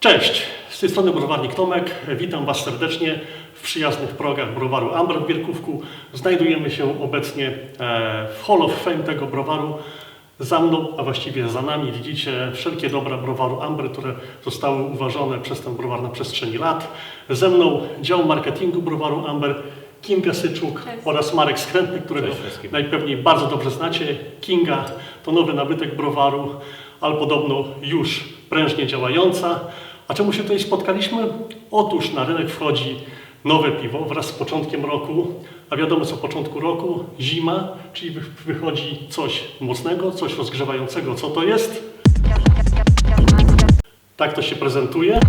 Cześć, z tej strony browarnik Tomek. Witam Was serdecznie w przyjaznych progach browaru Amber w Bierkówku. Znajdujemy się obecnie e, w Hall of Fame tego browaru. Za mną, a właściwie za nami widzicie wszelkie dobra browaru Amber, które zostały uważone przez ten browar na przestrzeni lat. Ze mną dział marketingu browaru Amber, Kinga Syczuk Cześć. oraz Marek Skrętny, którego Cześć najpewniej bardzo dobrze znacie. Kinga to nowy nabytek browaru, ale podobno już prężnie działająca. A czemu się tutaj spotkaliśmy? Otóż na rynek wchodzi nowe piwo wraz z początkiem roku, a wiadomo co początku roku, zima, czyli wy- wychodzi coś mocnego, coś rozgrzewającego. Co to jest? Tak to się prezentuje.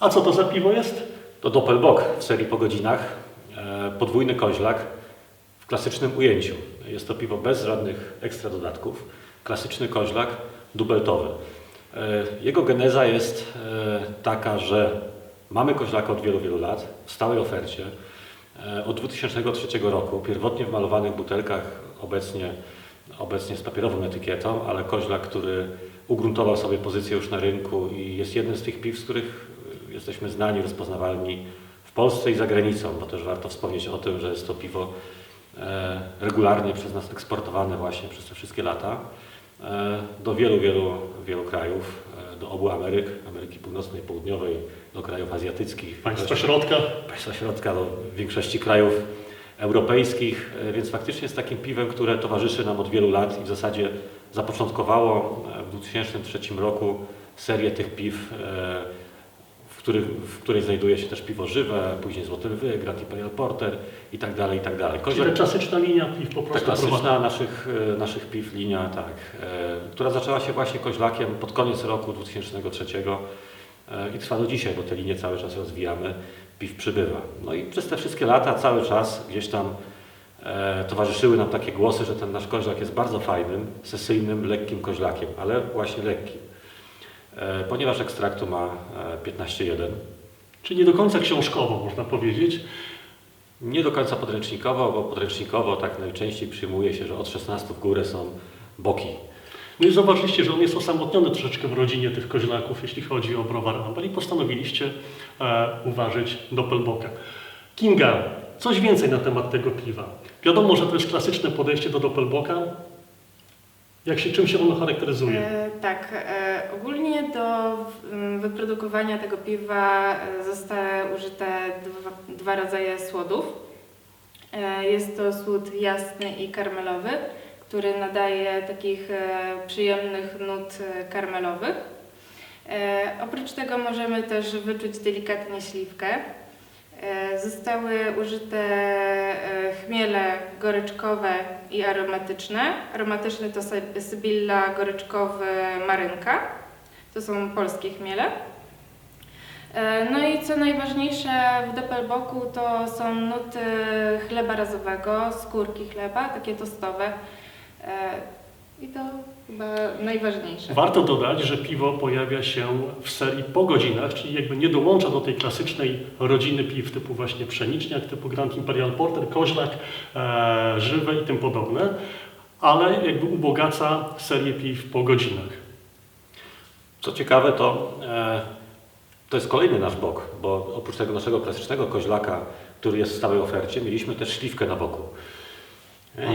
A co to za piwo jest? To Doppelbock w serii po godzinach. E, Podwójny koźlak w klasycznym ujęciu. Jest to piwo bez żadnych ekstra dodatków. Klasyczny koźlak dubeltowy. E, Jego geneza jest e, taka, że mamy koźlaka od wielu, wielu lat w stałej ofercie. E, Od 2003 roku, pierwotnie w malowanych butelkach, obecnie, obecnie z papierową etykietą, ale koźlak, który ugruntował sobie pozycję już na rynku i jest jednym z tych piw, z których jesteśmy znani, rozpoznawalni w Polsce i za granicą, bo też warto wspomnieć o tym, że jest to piwo regularnie przez nas eksportowane właśnie przez te wszystkie lata do wielu, wielu, wielu krajów, e, do obu Ameryk, Ameryki Północnej, Południowej, do krajów azjatyckich, Państwa środka. państwa środka, do większości krajów europejskich, e, więc faktycznie jest takim piwem, które towarzyszy nam od wielu lat i w zasadzie zapoczątkowało e, w 2003 roku serię tych piw, e, których, w której znajduje się też piwo żywe, później Złoty Lwy, Grand Imperial Porter i tak dalej, i tak dalej. Czyli klasyczna linia piw po ta prostu. klasyczna prowadzona. naszych, e, naszych piw linia, tak, e, która zaczęła się właśnie koźlakiem pod koniec roku 2003 e, i trwa do dzisiaj, bo te linie cały czas rozwijamy, piw przybywa. No i przez te wszystkie lata cały czas gdzieś tam e, towarzyszyły nam takie głosy, że ten nasz koźlak jest bardzo fajnym, sesyjnym, lekkim koźlakiem, ale właśnie lekkim. E, ponieważ ekstraktu ma e, 15,1, Czyli nie do końca książkowo, można powiedzieć. Nie do końca podręcznikowo, bo podręcznikowo tak najczęściej przyjmuje się, że od 16 w górę są boki. No i zobaczyliście, że on jest osamotniony troszeczkę w rodzinie tych koźlaków, jeśli chodzi o browar Amber i postanowiliście e, uważać Doppelbocka. Kinga, coś więcej na temat tego piwa. Wiadomo, że to jest klasyczne podejście do Doppelbocka. Jak się, czym się ono charakteryzuje? E, tak, e, ogólnie do mm, wyprodukowania tego piwa e, zostały użyte dwa, dwa rodzaje słodów. E, jest to słód jasny i karmelowy, który nadaje takich e, przyjemnych nut e, karmelowych. E, oprócz tego możemy też wyczuć delikatnie śliwkę. E, Zostały użyte e, chmiele goryczkowe i aromatyczne. Aromatyczne to sy- Sybilla, goryczkowy, marynka. To są polskie chmiele. E, No i co najważniejsze w Doppelbocku to są nuty chleba razowego, skórki chleba, takie tostowe. I to chyba najważniejsze. Warto dodać, że piwo pojawia się w serii po godzinach, czyli jakby nie dołącza do tej klasycznej rodziny piw typu właśnie pszeniczniak, typu Grand Imperial Porter, koźlak, e, żywe i tym podobne, ale jakby ubogaca serię piw po godzinach. Co ciekawe, to, e, to jest kolejny nasz bok, bo oprócz tego naszego klasycznego koźlaka, który jest w stałej ofercie, mieliśmy też śliwkę na boku.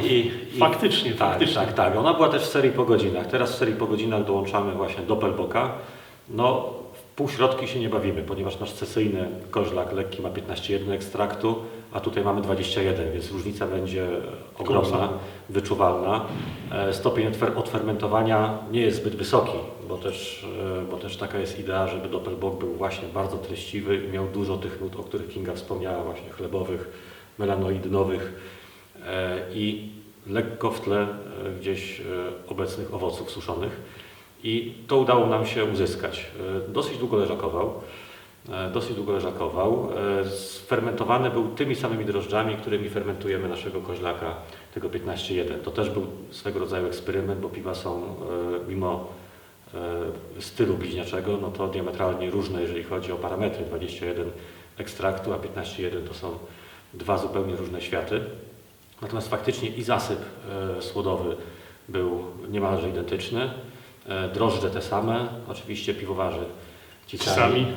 I, i, Faktycznie, tak, faktycznie. Tak, tak. Ona była też w serii po godzinach. Teraz w serii po godzinach dołączamy właśnie Doppelbocka. No, w półśrodki się nie bawimy, ponieważ nasz cesyjny koźlak lekki ma 15,1 ekstraktu, a tutaj mamy 21, więc różnica będzie ogromna, Kolosalna. wyczuwalna. E, Stopień odfer- odfermentowania nie jest zbyt wysoki, bo też, e, bo też taka jest idea, żeby Doppelbock był właśnie bardzo treściwy i miał dużo tych nut, o których Kinga wspomniała, właśnie chlebowych, melanoidnowych i lekko w tle e, gdzieś e, obecnych owoców suszonych. I to udało nam się uzyskać. E, Dosyć długo leżakował. e, Dosyć długo leżakował. E, Sfermentowany był tymi samymi drożdżami, którymi fermentujemy naszego koźlaka, tego 15.1. To też był swego rodzaju eksperyment, bo piwa są e, mimo e, stylu bliźniaczego, no to diametralnie różne, jeżeli chodzi o parametry. 21 ekstraktu, a 15.1 to są dwa zupełnie różne światy. Natomiast faktycznie i zasyp e, słodowy był niemalże identyczny. e, drożdże te same, oczywiście piwowarzy ci sami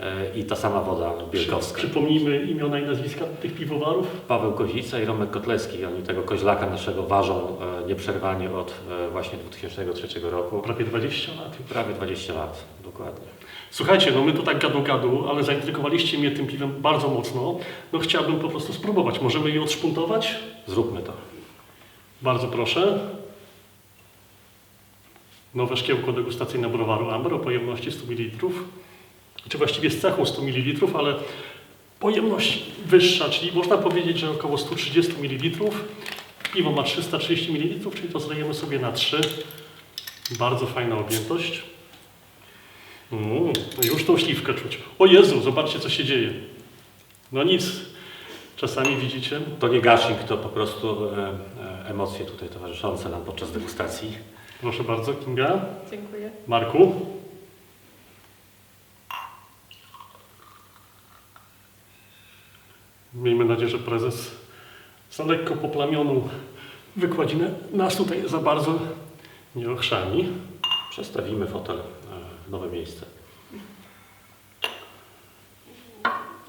e, i ta sama woda bielkowska. Przypomnijmy imiona i nazwiska tych piwowarów. Paweł Kozica i Romek Kotlecki, oni tego koźlaka naszego ważą nieprzerwanie od właśnie 2003 roku. Prawie 20 lat. Prawie 20 lat, dokładnie. Słuchajcie, no my tu tak gadu gadu, ale zaintrygowaliście mnie tym piwem bardzo mocno. No chciałbym po prostu spróbować. Możemy je odszpuntować? Zróbmy to. Bardzo proszę. Nowe szkiełko degustacyjne browaru Amber o pojemności 100 ml. Czy właściwie z cechą 100 ml, ale pojemność wyższa, czyli można powiedzieć, że około 130 ml. Piwo ma 330 ml, czyli to zlejemy sobie na 3. Bardzo fajna objętość. Mm, no już tą śliwkę czuć. O Jezu, zobaczcie co się dzieje. No nic, czasami widzicie, To nie gashing, to po prostu e, e, emocje tutaj towarzyszące nam podczas degustacji. Proszę bardzo, Kinga. Dziękuję. Marku. Miejmy nadzieję, że prezes za lekko poplamioną wykładzinę nas tutaj za bardzo nie ochrzani. Przestawimy fotel e, w nowe miejsce.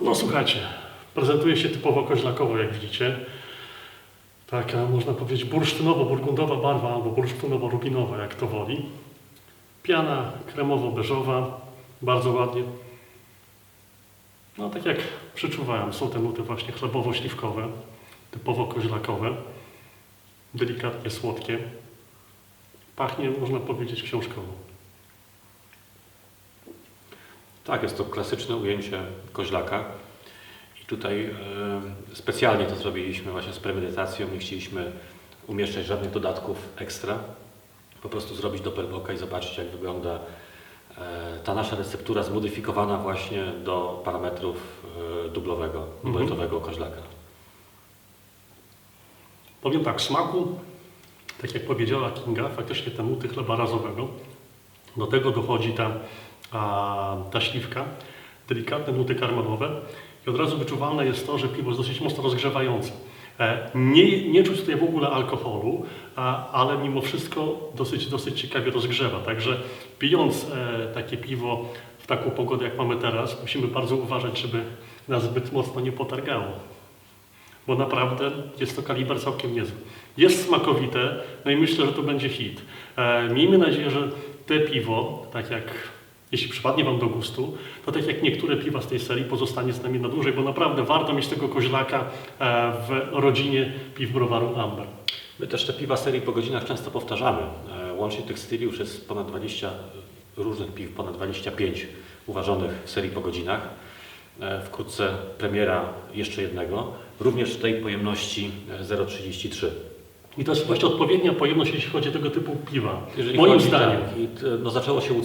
No słuchajcie, prezentuje się typowo koźlakowo, jak widzicie. Taka, można powiedzieć, bursztynowo-burgundowa barwa albo bursztynowo-rubinowa, jak to woli. Piana kremowo-beżowa, bardzo ładnie. No tak jak przeczuwałem, są te nuty właśnie chlebowo-śliwkowe, typowo koźlakowe, delikatnie słodkie. Pachnie, można powiedzieć, książkowo. Tak, jest to klasyczne ujęcie koźlaka. Tutaj e, specjalnie to zrobiliśmy właśnie z premedytacją. Nie chcieliśmy umieszczać żadnych dodatków ekstra. Po prostu zrobić doppelbocka i zobaczyć, jak wygląda e, ta nasza receptura zmodyfikowana właśnie do parametrów e, dublowego, Mhm. dubeltowego koźlaka. Powiem tak, smaku, tak jak powiedziała Kinga, faktycznie te nuty chleba razowego. Do tego dochodzi ta, a, ta śliwka, delikatne nuty karmelowe i od razu wyczuwalne jest to, że piwo jest dosyć mocno rozgrzewające. E, Nie, nie czuć tutaj w ogóle alkoholu, ale mimo wszystko dosyć, dosyć ciekawie rozgrzewa. Także pijąc e, takie piwo w taką pogodę jak mamy teraz, musimy bardzo uważać, żeby nas zbyt mocno nie potargało bo naprawdę jest to kaliber całkiem niezły. Jest smakowite, no i myślę, że to będzie hit. E, miejmy nadzieję, że te piwo, tak jak jeśli przypadnie Wam do gustu, to tak jak niektóre piwa z tej serii pozostanie z nami na dłużej, bo naprawdę warto mieć tego koźlaka e, w rodzinie piw browaru Amber. My też te piwa serii po godzinach często powtarzamy. E, Łącznie tych styli już jest ponad 20 różnych piw, ponad 25 uważonych w serii po godzinach. E, Wkrótce premiera jeszcze jednego, również w tej pojemności e, 0,33. I to jest właśnie odpowiednia pojemność, jeśli chodzi o tego typu piwa. Jeżeli Moim chodzi, zdaniem. Tak, no, zaczęło się e,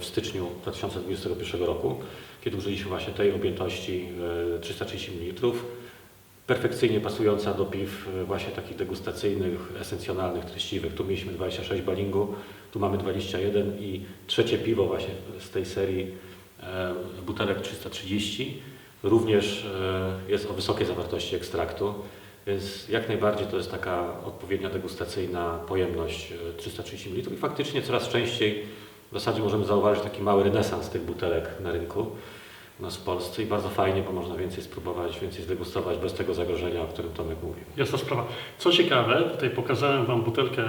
w styczniu 2021 roku, kiedy użyliśmy właśnie tej objętości e, 330 ml. Perfekcyjnie pasująca do piw e, właśnie takich degustacyjnych, esencjonalnych, treściwych. Tu mieliśmy 26 balingu, tu mamy 21 i trzecie piwo właśnie z tej serii e, butelek 330 również e, jest o wysokiej zawartości ekstraktu. Więc jak najbardziej to jest taka odpowiednia degustacyjna pojemność e, 330 ml i faktycznie coraz częściej zasadzie możemy zauważyć taki mały renesans tych butelek na rynku u nas w Polsce i bardzo fajnie, bo można więcej spróbować, więcej zdegustować bez tego zagrożenia, o którym Tomek mówił. Jasna sprawa. Co ciekawe, tutaj pokazałem Wam butelkę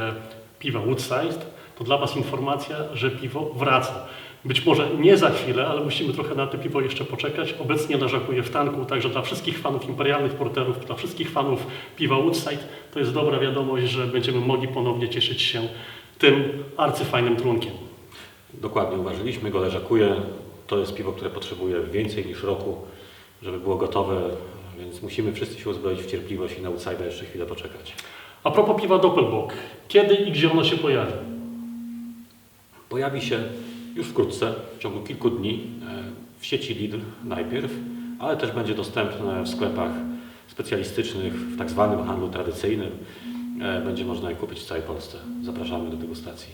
piwa Woodside. To dla Was informacja, że piwo wraca. Być może nie za chwilę, ale musimy trochę na to piwo jeszcze poczekać. Obecnie leżakuje w tanku, także dla wszystkich fanów imperialnych porterów, dla wszystkich fanów piwa Woodside to jest dobra wiadomość, że będziemy mogli ponownie cieszyć się tym arcyfajnym trunkiem. Dokładnie uważyliśmy go, leżakuje. To jest piwo, które potrzebuje więcej niż roku, żeby było gotowe, więc musimy wszyscy się uzbroić w cierpliwość i na outsider jeszcze chwilę poczekać. A propos piwa Doppelbock, kiedy i gdzie ono się pojawi? Pojawi się już wkrótce, w ciągu kilku dni, e, w sieci Lidl najpierw, ale też będzie dostępne w sklepach specjalistycznych, w tak zwanym handlu tradycyjnym. E, Będzie można je kupić w całej Polsce. Zapraszamy do degustacji.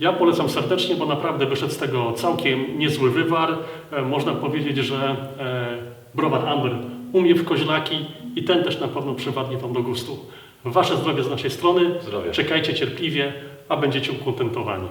Ja polecam serdecznie, bo naprawdę wyszedł z tego całkiem niezły wywar. E, Można powiedzieć, że e, browar Amber umie w koźlaki i ten też na pewno przywadnie Wam do gustu. Wasze zdrowie z naszej strony. Zdrowie. Czekajcie cierpliwie, a będziecie ukontentowani.